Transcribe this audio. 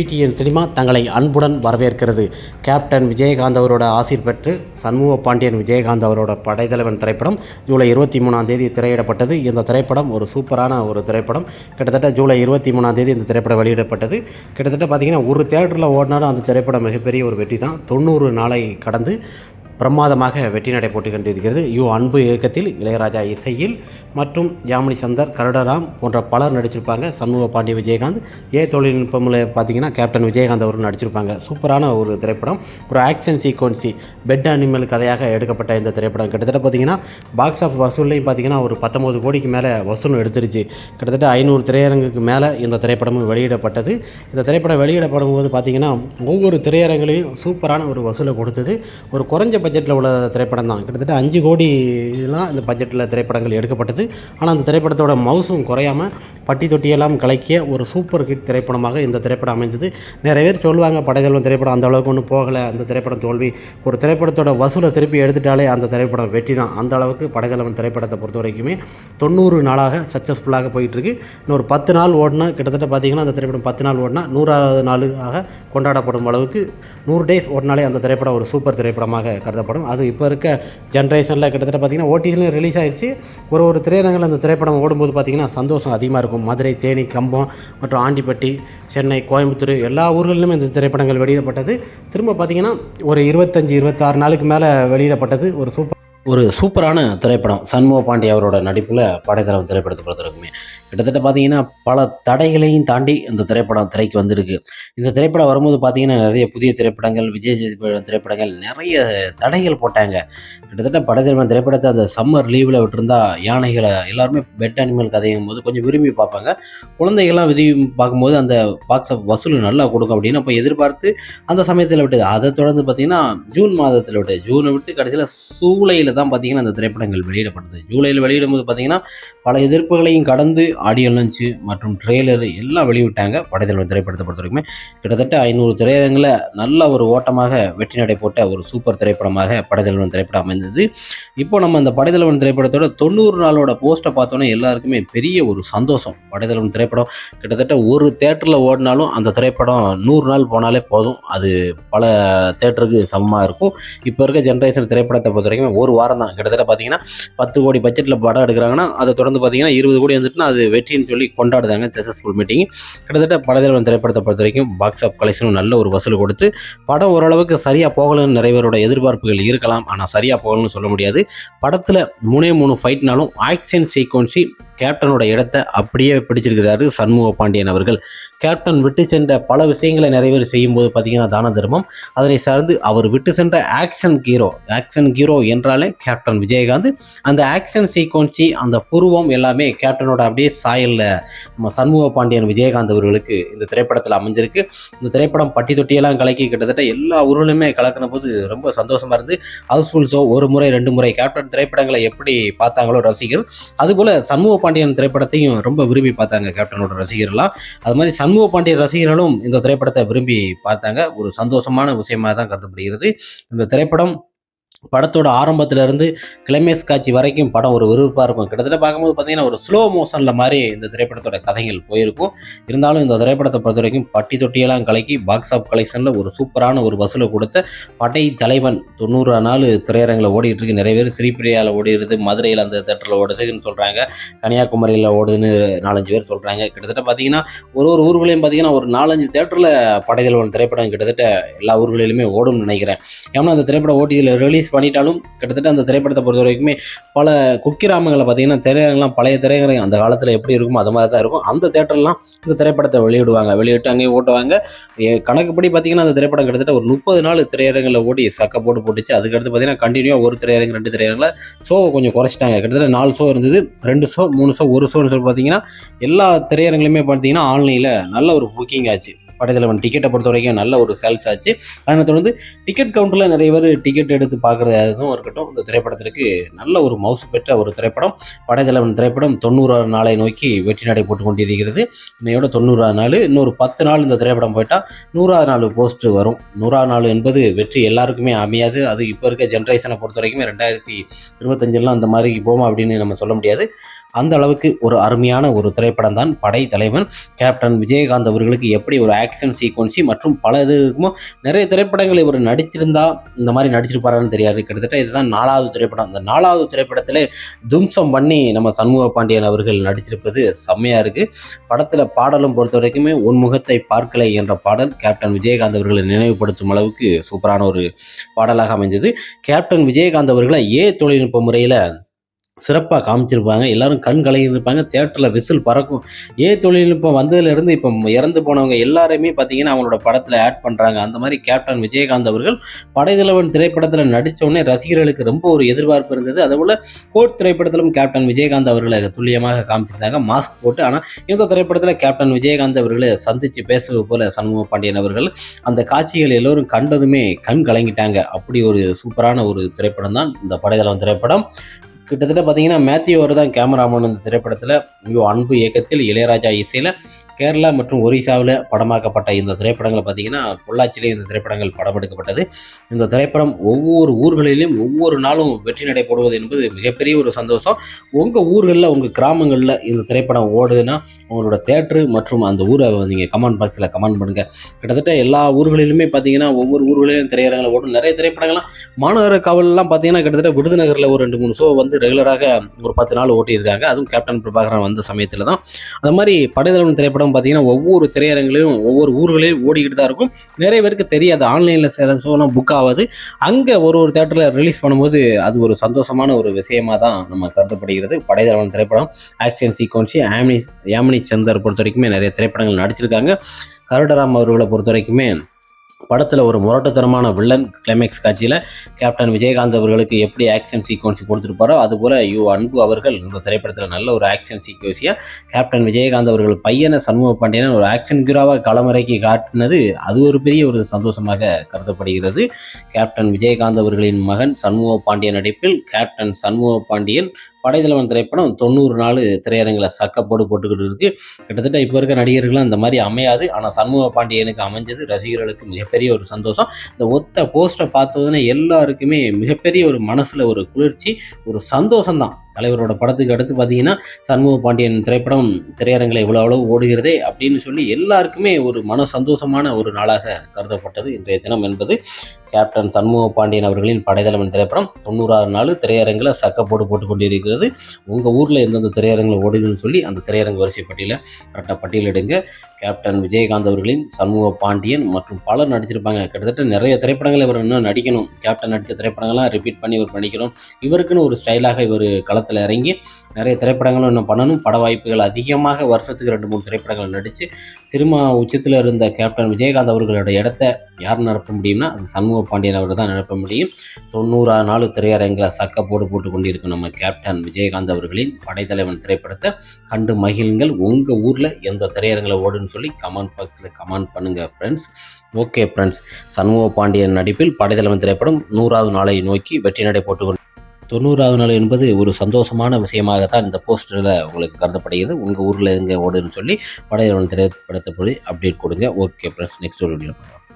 DTN cinema தங்களை அன்புடன் வரவேற்கிறது. கேப்டன் விஜயகாந்த் அவரோட ஆசீர் பெற்று சண்முக பாண்டியன் விஜயகாந்த் அவரோட படைத்தலைவன் திரைப்படம் ஜூலை இருபத்தி மூணாம் தேதி திரையிடப்பட்டது. இந்த திரைப்படம் ஒரு சூப்பரான ஒரு திரைப்படம். கிட்டத்தட்ட ஜூலை இருபத்தி மூணாம் தேதி இந்த திரைப்படம் வெளியிடப்பட்டது. கிட்டத்தட்ட பார்த்திங்கன்னா ஒரு தேட்டரில் ஓடினாலும் அந்த திரைப்படம் மிகப்பெரிய ஒரு வெற்றி தான் தொண்ணூறு நாளை கடந்து பிரமாதமாக வெற்றி நடை போட்டு கொண்டிருக்கிறது யு அன்பு இயக்கத்தில் இளையராஜா இசையில் மற்றும் யாமினி சந்தர் கருடராம் போன்ற பலர் நடிச்சிருப்பாங்க. சண்முக பாண்டிய விஜயகாந்த் ஏ தொழில்நுட்பமில் பார்த்தீங்கன்னா கேப்டன் விஜயகாந்த் அவரும் நடிச்சிருப்பாங்க. சூப்பரான ஒரு திரைப்படம். ஒரு ஆக்ஷன் சீக்வன்சி பெட் அனிமல் கதையாக எடுக்கப்பட்ட இந்த திரைப்படம். கிட்டத்தட்ட பார்த்தீங்கன்னா பாக்ஸ் ஆஃப் வசூல்லையும் பார்த்தீங்கன்னா ஒரு பத்தொம்பது கோடிக்கு மேலே வசூல் எடுத்துருச்சு. கிட்டத்தட்ட ஐநூறு திரையரங்குக்கு மேலே இந்த திரைப்படமும் வெளியிடப்பட்டது. இந்த திரைப்படம் வெளியிடப்படும் போது பார்த்தீங்கன்னா ஒவ்வொரு திரையரங்குலையும் சூப்பரான ஒரு வசூலை கொடுத்தது. ஒரு குறைஞ்ச பட்ஜெட்டில் உள்ள திரைப்படம் தான். கிட்டத்தட்ட அஞ்சு கோடி இதெல்லாம் இந்த பட்ஜெட்டில் திரைப்படங்கள் எடுக்கப்பட்டது. ஆனால் அந்த திரைப்படத்தோட மவுசும் குறையாமல் பட்டி தொட்டியெல்லாம் கலக்கிய ஒரு சூப்பர் ஹிட் திரைப்படமாக இந்த திரைப்படம் அமைந்தது. நிறைய பேர் சொல்லுவாங்க படைதல்வன் திரைப்படம் அந்த அளவுக்கு ஒன்றும் போகலை அந்த திரைப்படம் தோல்வி. ஒரு திரைப்படத்தோட வசூலை திருப்பி எடுத்துட்டாலே அந்த திரைப்படம் வெற்றி தான். அந்த அளவுக்கு படைதலைவன் திரைப்படத்தை பொறுத்த வரைக்குமே தொண்ணூறு நாளாக சக்ஸஸ்ஃபுல்லாக போயிட்டுருக்கு. இன்னொரு பத்து நாள் ஓடினா கிட்டத்தட்ட பார்த்தீங்கன்னா அந்த திரைப்படம் பத்து நாள் ஓடினா நூறாவது நாளாக கொண்டாடப்படும் அளவுக்கு நூறு டேஸ் ஓடினாலே அந்த திரைப்படம் ஒரு சூப்பர் திரைப்படமாக கருதப்படும். அது இப்போ இருக்க ஜென்ரேஷனில் கிட்டத்தட்ட பார்த்தீங்கன்னா ஓடிசிலையும் ரிலீஸ் ஆகிடுச்சு ஒரு ஒரு திரையரங்கில் அந்த திரைப்படம் ஓடும்போது பார்த்திங்கன்னா சந்தோஷம் அதிகமாக இருக்கும். மதுரை தேனி கம்பம் மற்றும் ஆண்டிப்பட்டி சென்னை கோயம்புத்தூர் எல்லா ஊர்களிலுமே இந்த திரைப்படங்கள் வெளியிடப்பட்டது. திரும்ப பார்த்தீங்கன்னா ஒரு இருபத்தஞ்சி இருபத்தாறு நாளுக்கு மேலே வெளியிடப்பட்டது. ஒரு சூப்பர் ஒரு சூப்பரான திரைப்படம் சண்முக பாண்டி அவரோட நடிப்பில் படைத்தளம் திரைப்படத்தை பொறுத்தவரைக்குமே கிட்டத்தட்ட பார்த்தீங்கன்னா பல தடைகளையும் தாண்டி இந்த திரைப்படம் திரைக்கு வந்திருக்கு. இந்த திரைப்படம் வரும்போது பார்த்தீங்கன்னா நிறைய புதிய திரைப்படங்கள் விஜய் சேதுபதி திரைப்படங்கள் நிறைய தடைகள் போட்டாங்க. கிட்டத்தட்ட படத்திற்கு திரைப்படத்தை அந்த சம்மர் லீவில் விட்டுருந்தா யானைகளை எல்லாருமே பெட் அனிமல் கதையும் போது கொஞ்சம் விரும்பி பார்ப்பாங்க. குழந்தைகள்லாம் விதி பார்க்கும்போது அந்த பாக்ஸ் வசூல் நல்லா கொடுக்கும் அப்படின்னு அப்போ எதிர்பார்த்து அந்த சமயத்தில் விட்டது. அதை தொடர்ந்து பார்த்தீங்கன்னா ஜூன் மாதத்தில் விட்டு ஜூனை விட்டு கடைசியில் சூளையில் தான் பார்த்தீங்கன்னா அந்த திரைப்படங்கள் வெளியிடப்பட்டது. ஜூலையில் வெளியிடும்போது பார்த்தீங்கன்னா பல எதிர்ப்புகளையும் கடந்து ஆடியோ லஞ்சு மற்றும் ட்ரெய்லர் எல்லாம் வெளியிட்டாங்க. படைத்தலைவன் திரைப்படத்தை பொறுத்த வரைக்குமே கிட்டத்தட்ட ஐநூறு திரையரங்கில் நல்ல ஒரு ஓட்டமாக வெற்றி நடை போட்ட ஒரு சூப்பர் திரைப்படமாக படைத்தலைவன் திரைப்படம் அமைந்தது. இப்போ நம்ம அந்த படைத்தலைவன் திரைப்படத்தோட தொண்ணூறு நாளோட போஸ்ட்டை பார்த்தோன்னே எல்லாருக்குமே பெரிய ஒரு சந்தோஷம். படைத்தலைவன் திரைப்படம் கிட்டத்தட்ட ஒரு தேட்டரில் ஓடினாலும் அந்த திரைப்படம் நூறு நாள் போனாலே போதும். அது பல தேட்டருக்கு சமமாக இருக்கும். இப்போ இருக்க ஜென்ரேஷன் திரைப்படத்தை பொறுத்த வரைக்கும் ஒரு வாரம் தான் கிட்டத்தட்ட பார்த்தீங்கன்னா பத்து கோடி பட்ஜெட்டில் படம் எடுக்கிறாங்கன்னா அதை தொடர்ந்து பார்த்தீங்கன்னா இருபது கோடி வந்துட்டுனா அது வெற்றின்னு சொல்லி கொண்டாடுதாங்க சக்ஸஸ்ஃபுல் மீட்டிங் கிட்டத்தட்ட படதேவன் திரைப்படத்தை பொறுத்த வரைக்கும் பாக்ஸ் ஆஃப் கலெக்ஷனும் நல்ல ஒரு வசூல் கொடுத்து படம் ஓரளவுக்கு சரியாக போகலன்னு நிறைய பேரோட எதிர்பார்ப்புகள் இருக்கலாம். ஆனால் சரியாக போகலன்னு சொல்ல முடியாது. படத்தில் மூணே மூணு ஃபைட்னாலும் ஆக்ஷன் சீக்வன்சி கேப்டனோட இடத்தை அப்படியே பிடிச்சிருக்கிறாரு சண்முக பாண்டியன் அவர்கள். கேப்டன் விட்டு சென்ற பல விஷயங்களை நிறைவேறி செய்யும் போது பார்த்தீங்கன்னா தான தர்மம். அதனை சார்ந்து அவர் விட்டு சென்ற ஆக்ஷன் ஹீரோ ஆக்ஷன் ஹீரோ என்றாலே கேப்டன் விஜயகாந்த். அந்த ஆக்ஷன் சீக்வன்சி அந்த புருவம் எல்லாமே கேப்டனோட அப்படியே சாயலில் நம்ம சண்முக பாண்டியன் விஜயகாந்த் அவர்களுக்கு இந்த திரைப்படத்தில் அமைஞ்சிருக்கு. இந்த திரைப்படம் பட்டி தொட்டியெல்லாம் கலக்கி கிட்டத்தட்ட எல்லா ஊர்களுமே கலக்கின போது ரொம்ப சந்தோஷமாக இருந்து ஹவுஸ்ஃபுல் ஷோ ஒரு முறை ரெண்டு முறை கேப்டன் திரைப்படங்களை எப்படி பார்த்தாங்களோ ரசிகர் அதுபோல் சண்முக பாண்டியன் திரைப்படத்தையும் ரொம்ப விரும்பி பார்த்தாங்க கேப்டனோட ரசிகர்லாம் அது மாதிரி சண்முக பாண்டியன் ரசிகர்களும் இந்த திரைப்படத்தை விரும்பி பார்த்தாங்க. ஒரு சந்தோஷமான விஷயமா தான் கருதப்படுகிறது. இந்த திரைப்படம் படத்தோட ஆரம்பத்துல இருந்து கிளைமேக்ஸ் காட்சி வரைக்கும் படம் ஒரு விறுவிறுப்பாக இருக்கும். கிட்டத்தட்ட பார்க்கும்போது பார்த்தீங்கன்னா ஒரு ஸ்லோ மோஷனில் மாதிரி இந்த திரைப்படத்தோட கதைகள் போயிருக்கும். இருந்தாலும் இந்த திரைப்படத்தை பொறுத்த வரைக்கும் பட்டி தொட்டியெல்லாம் கலக்கி பாக்ஸ் ஆஃப் கலெக்ஷனில் ஒரு சூப்பரான ஒரு வசூலை கொடுத்த படை தலைவன் தொண்ணூறு நாள் திரையரங்கில் ஓடிட்டு இருக்கு. நிறைய பேர் ஸ்ரீபிரியாவில் ஓடிடுது மதுரையில் அந்த தேட்டரில் ஓடுதுன்னு சொல்கிறாங்க கன்னியாகுமரியில் ஓடுதுன்னு நாலஞ்சு பேர் சொல்கிறாங்க கிட்டத்தட்ட பார்த்தீங்கன்னா ஒரு ஒரு ஊர்களையும் பார்த்தீங்கன்னா ஒரு நாலஞ்சு தேட்டரில் படைதலைவன் திரைப்படம் கிட்டத்தட்ட எல்லா ஊர்களிலுமே ஓடும்னு நினைக்கிறேன். ஏன்னா அந்த திரைப்படம் ஓட்டியில் ரிலீஸ் பண்ணிட்டாலும் கிட்டத்தட்ட அந்த திரைப்படத்தை பொறுத்த வரைக்குமே பல குக்கிராமங்களில் பார்த்தீங்கன்னா திரையரங்கெல்லாம் பழைய திரையரங்கம் அந்த காலத்தில் எப்படி இருக்குமோ அது மாதிரி தான் இருக்கும். அந்த தேட்டர்லாம் இந்த திரைப்படத்தை வெளியிடுவாங்க. வெளியிட்டு அங்கேயும் ஓட்டுவாங்க. கணக்குப்படி பார்த்தீங்கன்னா அந்த திரைப்படம் கிட்டத்தட்ட ஒரு முப்பது நாள் திரையரங்கில் ஓடி சக்க போட்டு போட்டுச்சு. அதுக்கடுத்து பார்த்தீங்கன்னா கண்டினியூவாக ஒரு திரையரங்கு ரெண்டு திரையரங்கில் ஷோவை கொஞ்சம் குறைச்சிட்டாங்க. கிட்டத்தட்ட நாலு ஷோ இருந்தது. ரெண்டு ஷோ மூணு ஷோ ஒரு ஷோன்னு சொல்லி பார்த்தீங்கன்னா எல்லா திரையரங்குலையுமே பார்த்தீங்கன்னா ஆன்லைனில் நல்ல ஒரு புக்கிங் ஆச்சு. படைத்தலைவன் டிக்கெட்டை பொறுத்த வரைக்கும் நல்ல ஒரு சேல்ஸ் ஆச்சு. அதனை தொடர்ந்து டிக்கெட் கவுண்டரில் நிறைய பேர் டிக்கெட் எடுத்து பார்க்குறது அதுவும் இருக்கட்டும் இந்த திரைப்படத்திற்கு நல்ல ஒரு மவுசு பெற்ற ஒரு திரைப்படம். படைத்தலைவன் திரைப்படம் தொண்ணூறாறு நாளை நோக்கி வெற்றி நடை போட்டு கொண்டிருக்கிறது. இன்னையோட தொண்ணூறாவது நாள் இன்னொரு பத்து நாள் இந்த திரைப்படம் போயிட்டால் நூறாவது நாள் போஸ்ட் வரும். நூறாவது நாள் என்பது வெற்றி எல்லாருக்குமே அமையாது. அது இப்போ இருக்க ஜென்ரேஷனை பொறுத்த வரைக்குமே ரெண்டாயிரத்தி இருபத்தஞ்செல்லாம் அந்த மாதிரி போமா அப்படின்னு நம்ம சொல்ல முடியாது. அந்த அளவுக்கு ஒரு அருமையான ஒரு திரைப்படம் தான். படை தலைவன் கேப்டன் விஜயகாந்த் அவர்களுக்கு எப்படி ஒரு ஆக்ஷன் சீக்வன்சி மற்றும் பல இது இருக்குமோ நிறைய திரைப்படங்கள் இவர் நடிச்சிருந்தா இந்த மாதிரி நடிச்சிருப்பாரான்னு தெரியாது. கிட்டத்தட்ட இதுதான் நாலாவது திரைப்படம். அந்த நாலாவது திரைப்படத்தில் தும்சம் பண்ணி நம்ம சண்முக பாண்டியன் அவர்கள் நடிச்சிருப்பது செம்மையாக இருக்குது படத்தில் பாடலும் பொறுத்த வரைக்குமே உன் முகத்தை பார்க்கலை என்ற பாடல் கேப்டன் விஜயகாந்த் அவர்களை நினைவுபடுத்தும் அளவுக்கு சூப்பரான ஒரு பாடலாக அமைந்தது. கேப்டன் விஜயகாந்த் அவர்களை ஏ தொழில்நுட்ப முறையில் சிறப்பாக காமிச்சிருப்பாங்க. எல்லாரும் கண் கலங்கியிருப்பாங்க. தேட்டரில் விசில் பறக்கும். ஏ தொழில்நுட்பம் வந்ததுலேருந்து இப்போ இறந்து போனவங்க எல்லாருமே பார்த்தீங்கன்னா அவங்களோட படத்தில் ஆட் பண்ணுறாங்க அந்த மாதிரி கேப்டன் விஜயகாந்த் அவர்கள் படைத்தலைவன் திரைப்படத்தில் நடித்தோடனே ரசிகர்களுக்கு ரொம்ப ஒரு எதிர்பார்ப்பு இருந்தது. அதுபோல் கோட் திரைப்படத்திலும் கேப்டன் விஜயகாந்த் அவர்களை துல்லியமாக காமிச்சிருந்தாங்க. மாஸ்க் போட்டு. ஆனால் இந்த திரைப்படத்தில் கேப்டன் விஜயகாந்த் அவர்களை சந்தித்து பேசுவது போல சண்முக பாண்டியன் அவர்கள் அந்த காட்சிகள் எல்லோரும் கண்டதுமே கண் கலங்கிட்டாங்க. அப்படி ஒரு சூப்பரான ஒரு திரைப்படம் தான் இந்த படைத்தலைவன் திரைப்படம். கிட்டத்தட்ட பார்த்தீங்கன்னா மேத்யூ அவர் தான் கேமராமேன் இந்த திரைப்படத்தில். ஐயோ அன்பு இயக்கத்தில் இளையராஜா இசையில் கேரளா மற்றும் ஒரிசாவில் படமாக்கப்பட்ட இந்த திரைப்படங்களை பார்த்தீங்கன்னா பொள்ளாச்சியிலே இந்த திரைப்படங்கள் படம் எடுக்கப்பட்டது. இந்த திரைப்படம் ஒவ்வொரு ஊர்களிலும் ஒவ்வொரு நாளும் வெற்றி நடை போடுவது என்பது மிகப்பெரிய ஒரு சந்தோஷம். உங்கள் ஊர்களில் உங்கள் கிராமங்களில் இந்த திரைப்படம் ஓடுதுன்னா உங்களோட தேட்ரு மற்றும் அந்த ஊரை நீங்கள் கமெண்ட் பாக்ஸில் கமெண்ட் பண்ணுங்கள் கிட்டத்தட்ட எல்லா ஊர்களிலுமே பார்த்தீங்கன்னா ஒவ்வொரு ஊர்களிலும் திரையரங்கில் ஓடும். நிறைய திரைப்படங்கள்லாம் மாநகர காவல்லாம் பார்த்தீங்கன்னா கிட்டத்தட்ட விருதுநகரில் ஒரு ரெண்டு மூணு ஷோ வந்து ரெகுலராக ஒரு பத்து நாள் ஓட்டியிருக்காங்க. அதுவும் கேப்டன் பிரபாகரன் வந்த சமயத்தில் தான். அது மாதிரி படைதளவன் திரைப்படம் பார்த்தீங்கன்னா ஒவ்வொரு திரையரங்கிலையும் ஒவ்வொரு ஊர்களிலும் ஓடிக்கிட்டு தான் இருக்கும். நிறைய பேருக்கு தெரியாது. ஆன்லைனில் சில ஷோலாம் புக் ஆகாது. அங்கே ஒரு ஒரு தேட்டரில் ரிலீஸ் பண்ணும்போது அது ஒரு சந்தோஷமான ஒரு விஷயமா தான் நம்ம கருதப்படுகிறது. படைதளவன் திரைப்படம் ஆக்ஷன் சீக்வன்ஸி ஆமினி யாமினி சந்தர் பொறுத்த வரைக்குமே நிறைய திரைப்படங்கள் நடிச்சிருக்காங்க. கருடராம் அவர்களை பொறுத்த வரைக்குமே படத்தில் ஒரு முரட்டுத்தனமான வில்லன் கிளைமேக்ஸ் காட்சியில் கேப்டன் விஜயகாந்த் அவர்களுக்கு எப்படி ஆக்ஷன் சீக்வன்ஸ் கொடுத்துருப்பாரோ அதுபோல் யு அன்பு அவர்கள் இந்த திரைப்படத்தில் நல்ல ஒரு ஆக்ஷன் சீக்வன்ஸியாக கேப்டன் விஜயகாந்த் அவர்கள் பையனை சண்முக பாண்டியனை ஒரு ஆக்ஷன் ஹீரோவாக களமிறக்கி காட்டினது அது ஒரு பெரிய ஒரு சந்தோஷமாக கருதப்படுகிறது. கேப்டன் விஜயகாந்த் அவர்களின் மகன் சண்முக பாண்டியன் நடிப்பில் கேப்டன் சண்முக பாண்டியன் படைத்தலைவன் திரைப்படம் தொண்ணூறு நாள் திரையரங்கில் சக்கப்போடு போட்டுக்கிட்டு இருக்கு. கிட்டத்தட்ட இப்போ இருக்க நடிகர்களும் அந்த மாதிரி அமையாது. ஆனால் சண்முக பாண்டியனுக்கு அமைஞ்சது ரசிகர்களுக்கு மிகப்பெரிய ஒரு சந்தோஷம். இந்த ஒத்த போஸ்டரை பார்த்ததுன்னா எல்லாருக்குமே மிகப்பெரிய ஒரு மனசில் ஒரு குளிர்ச்சி ஒரு சந்தோஷம் தான் தலைவரோட படத்துக்கு அடுத்து பார்த்தீங்கன்னா சண்முக பாண்டியன் திரைப்படம் திரையரங்கில் இவ்வளோ அளவு ஓடுகிறதே அப்படின்னு சொல்லி எல்லாருக்குமே ஒரு மன சந்தோஷமான ஒரு நாளாக கருதப்பட்டது இன்றைய தினம் என்பது. கேப்டன் சண்முக பாண்டியன் அவர்களின் படைத்தலைவன் திரைப்படம் தொண்ணூறாறு நாள் திரையரங்கில் சக்கப்போடு போட்டு கொண்டிருக்கிறது. உங்கள் ஊரில் எந்தெந்த திரையரங்கில் ஓடுதுன்னு சொல்லி அந்த திரையரங்கு வரிசை பட்டியலில் கரெக்டாக பட்டியலிடுங்க கேப்டன் விஜயகாந்த் அவர்களின் சண்முக பாண்டியன் மற்றும் பலர் நடிச்சிருப்பாங்க. கிட்டத்தட்ட நிறைய திரைப்படங்கள் இவர் இன்னும் நடிக்கணும். கேப்டன் நடித்த திரைப்படங்கள்லாம் ரிப்பீட் பண்ணி இவர் நடிக்கணும் இவருக்குன்னு ஒரு ஸ்டைலாக இவர் களத்தில் இறங்கி நிறைய திரைப்படங்களும் இன்னும் பண்ணணும். பட வாய்ப்புகள் அதிகமாக வருஷத்துக்கு ரெண்டு மூணு திரைப்படங்கள் நடித்து சினிமா உச்சத்தில் இருந்த கேப்டன் விஜயகாந்த் அவர்களோட இடத்த யார் நிரப்ப முடியும்னா அது சண்முக பாண்டியன் அவர் தான் நிரப்ப முடியும். தொண்ணூறா நாலு திரையரங்கில் சக்கப்போடு போட்டு கொண்டிருக்கும் நம்ம கேப்டன் விஜயகாந்த் அவர்களின் படைத்தலைவன் திரைப்படத்தை கண்டு மகிழுங்கள். உங்கள் ஊரில் எந்த திரையரங்கில் ஓடுன்னு சொல்லி கமெண்ட் பாக்ஸில் கமெண்ட் பண்ணுங்கள் friends okay friends Shanmuga Pandian நடிப்பில் படைத்தலைவன் திரைப்படம் நூறாவது நாளை நோக்கி வெற்றி நடை போட்டுக்கொண்டு தொண்ணூறாவது நாள் என்பது ஒரு சந்தோஷமான விஷயமாக தான் இந்த போஸ்டரில் உங்களுக்கு கருதப்படுகிறது. உங்கள் ஊரில் எங்கே ஓடுன்னு சொல்லி படையவன் திரைப்படத்தை அப்டேட் கொடுங்க. ஓகே ஃப்ரெண்ட்ஸ் நெக்ஸ்ட் ஒரு வீடியோ பண்ணுறோம்